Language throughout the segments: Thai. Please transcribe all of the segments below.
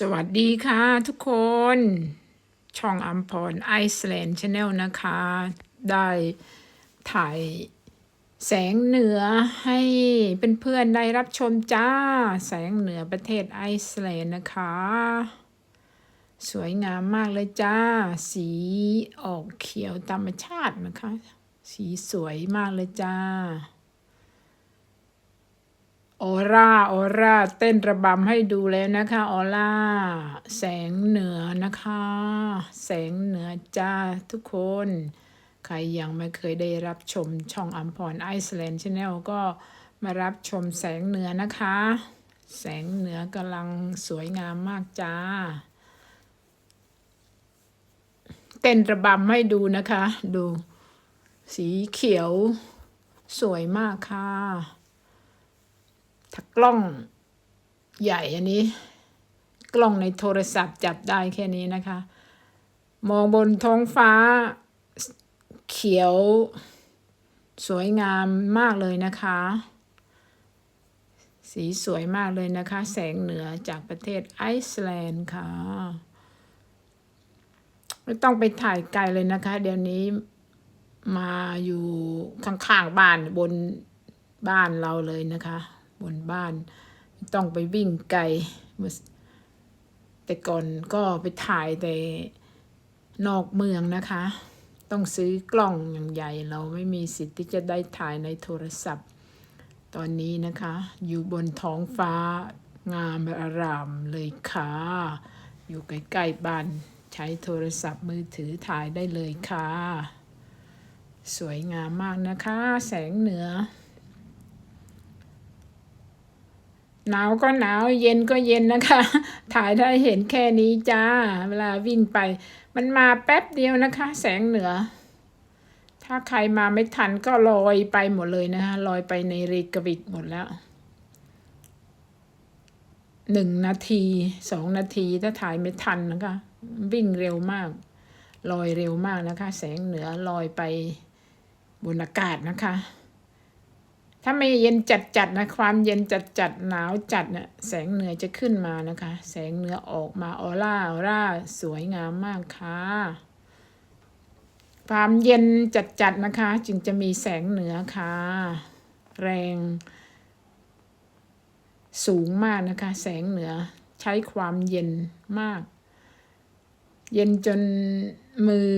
สวัสดีค่ะทุกคน ช่องอัมพรไอซ์แลนด์ชาแนลนะคะ ได้ถ่ายแสงเหนือให้เพื่อนๆได้รับชมจ้า แสงเหนือประเทศไอซ์แลนด์นะคะ สวยงามมากเลยจ้า สีออกเขียวธรรมชาตินะคะ สีสวยมากเลยจ้า ออร่าออร่าเต้นระบำให้ดูแล้วนะคะออร่าแสงเหนือนะคะ แสงเหนือจ้าทุกคน ใครยังไม่เคยได้รับชมช่องอัมพรไอซ์แลนด์ชาแนลก็มารับชมแสงเหนือนะคะ แสงเหนือกำลังสวยงามมากจ้า เต้นระบำให้ดูนะคะ ดู สีเขียว สวยมากค่ะ ถ้ากล้องใหญ่อันนี้ กล้องในโทรศัพท์จับได้แค่นี้นะคะ มองบนท้องฟ้าเขียว สวยงามมากเลยนะคะ สีสวยมากเลยนะคะ แสงเหนือจากประเทศไอซ์แลนด์ค่ะไม่ต้องไปถ่ายไกลเลยนะคะ เดี๋ยวนี้มาอยู่ข้างๆบ้านบนบ้านเราเลยนะคะ บนบ้าน ต้องไปวิ่งไกลแต่ก่อนก็ไปถ่ายแต่นอกเมืองนะคะ ต้องซื้อกล้องอย่างใหญ่ เราไม่มีสิทธิ์ที่จะได้ถ่ายในโทรศัพท์ ตอนนี้นะคะ อยู่บนท้องฟ้างามอารามเลยค่ะ อยู่ใกล้ๆบ้านใช้โทรศัพท์มือถือถ่ายได้เลยค่ะ สวยงามมากนะคะ แสงเหนือ หนาวก็หนาวเย็นก็เย็นนะคะ ถ่ายได้เห็นแค่นี้จ้า เวลาวิ่งไป มันมาแป๊บเดียวนะคะ แสงเหนือ ถ้าใครมาไม่ทันก็ลอยไปหมดเลยนะคะลอยไปในเรกวิกหมดแล้วหนึ่งนาทีสองนาทีถ้าถ่ายไม่ทันนะคะ วิ่งเร็วมาก ลอยเร็วมากนะคะ แสงเหนือลอยไปบนอากาศนะคะ ถ้าไม่เย็นจัดจัดๆนะความเย็นจัดจัดๆหนาวจัดเนี่ยแสงเหนือจะขึ้นมานะคะ แสงเหนือออกมาออร่าออร่าสวยงามมากค่ะ ความเย็นจัดจัดๆนะคะ จึงจะมีแสงเหนือค่ะ แรงสูงมากนะคะ แสงเหนือใช้ความเย็นมาก เย็นจนมือ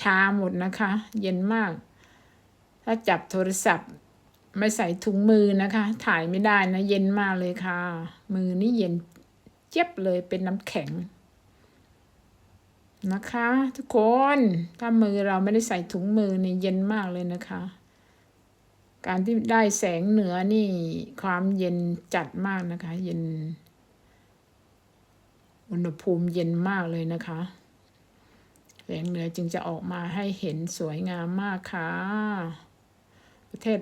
ชาหมดนะคะ เย็นมาก ถ้าจับโทรศัพท์ ไม่ใส่ถุงมือนะคะ ถ่ายไม่ได้นะ เย็นมากเลยค่ะ มือนี่เย็นเจ็บเลยเป็นน้ำแข็ง นะคะ ทุกคนถ้ามือเราไม่ได้ใส่ถุงมือนี่เย็นมากเลยนะคะ การที่ได้แสงเหนือนี่ ความเย็นจัดมากนะคะ เย็น อุณหภูมิเย็นมากเลยนะคะแสงเหนือจึงจะออกมาให้เห็นสวยงามมากค่ะ ประเทศ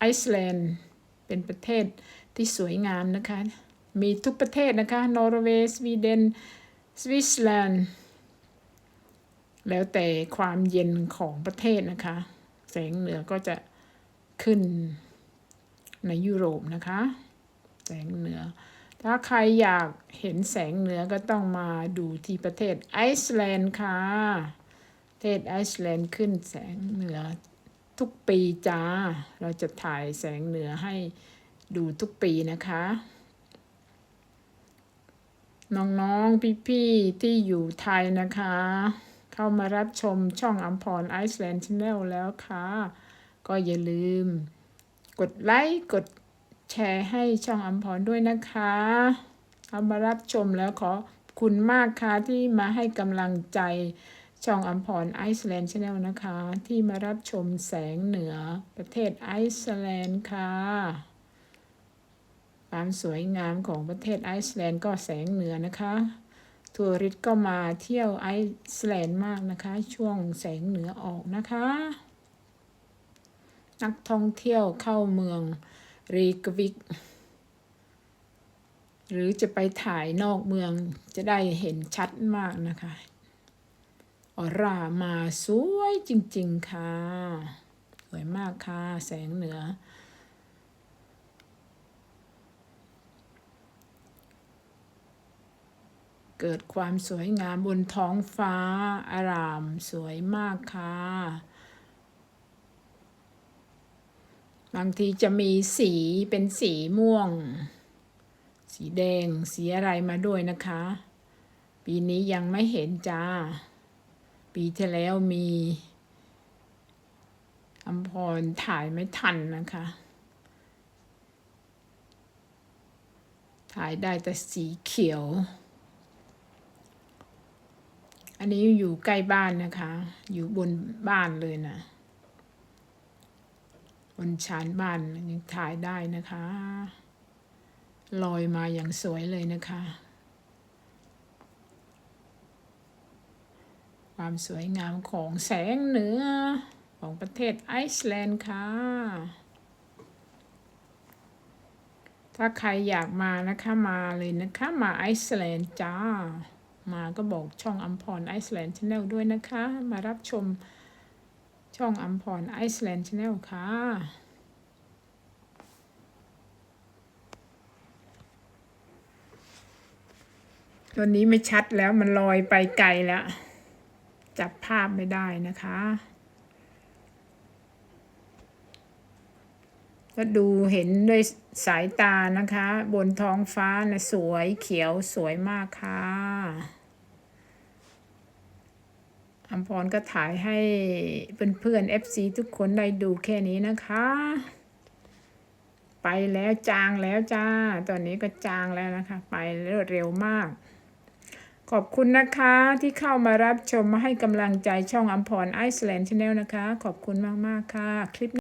ไอซ์แลนด์เป็นประเทศที่สวยงามนะคะ มีทุกประเทศนะคะ นอร์เวย์ สวีเดน สวิตเซอร์แลนด์ แล้วแต่ความเย็นของประเทศนะคะ แสงเหนือก็จะขึ้นในยุโรปนะคะ แสงเหนือ ถ้าใครอยากเห็นแสงเหนือก็ต้องมาดูที่ประเทศไอซ์แลนด์ค่ะ ประเทศไอซ์แลนด์ขึ้นแสงเหนือ ทุกปีจ้า เราจะถ่ายแสงเหนือให้ดูทุกปีนะคะ น้องๆ พี่ๆ ที่อยู่ไทยนะคะ เข้ามารับชมช่องอัมพรไอซ์แลนด์ชาแนลแล้วค่ะ ก็อย่าลืม กดไลค์ กดแชร์ให้ช่องอัมพรด้วยนะคะเอามารับชมแล้วขอคุณมากค่ะที่มาให้กำลังใจ ช่องอัมพรไอซ์แลนด์ชาแนลนะคะ ที่มารับชมแสงเหนือประเทศไอซ์แลนด์ค่ะความสวยงามของประเทศไอซ์แลนด์ก็แสงเหนือนะคะทัวริสก็มาเที่ยวไอซ์แลนด์มากนะคะ ช่วงแสงเหนือออกนะคะ นักท่องเที่ยวเข้าเมืองรีกวิก หรือจะไปถ่ายนอกเมืองจะได้เห็นชัดมากนะคะ อร่ามาสวยจริง ๆ ค่ะ สวยมากค่ะ แสงเหนือ เกิดความสวยงามบนท้องฟ้า อารามสวยมากค่ะ บางทีจะมีสีเป็นสีม่วง สีแดง สีอะไรมาด้วยนะคะ ปีนี้ยังไม่เห็นจ้า ปีที่แล้วมีอัมพรถ่ายไม่ทันนะคะ ถ่ายได้แต่สีเขียว อันนี้อยู่ใกล้บ้านนะคะ อยู่บนบ้านเลยนะ บนชานบ้านยังถ่ายได้นะคะ ลอยมาอย่างสวยเลยนะคะ ความสวยงามของแสงเหนือของประเทศไอซ์แลนด์ค่ะ ถ้าใครอยากมานะคะมาเลยนะคะมาไอซ์แลนด์จ้า มาก็บอกช่องอัมพรไอซ์แลนด์ชาแนลด้วยนะคะ มารับชมช่องอัมพรไอซ์แลนด์ชาแนลค่ะตัวนี้ไม่ชัดแล้วมันลอยไปไกลแล้ว จับภาพไม่ได้นะคะ ก็ดูเห็นด้วยสายตานะคะ บนท้องฟ้านะสวยเขียวสวยมากค่ะอัมพรก็ถ่ายให้เพื่อนๆ FC ทุกคนได้ดูแค่นี้นะคะ ไปแล้วจางแล้วจ้า ตอนนี้ก็จางแล้วนะคะ ไปเร็วมาก ขอบคุณนะคะที่เข้ามารับชมมาให้กำลังใจช่องอัมพรไอซ์แลนด์ชาแนลนะคะ ขอบคุณมาก ๆ ค่ะ คลิป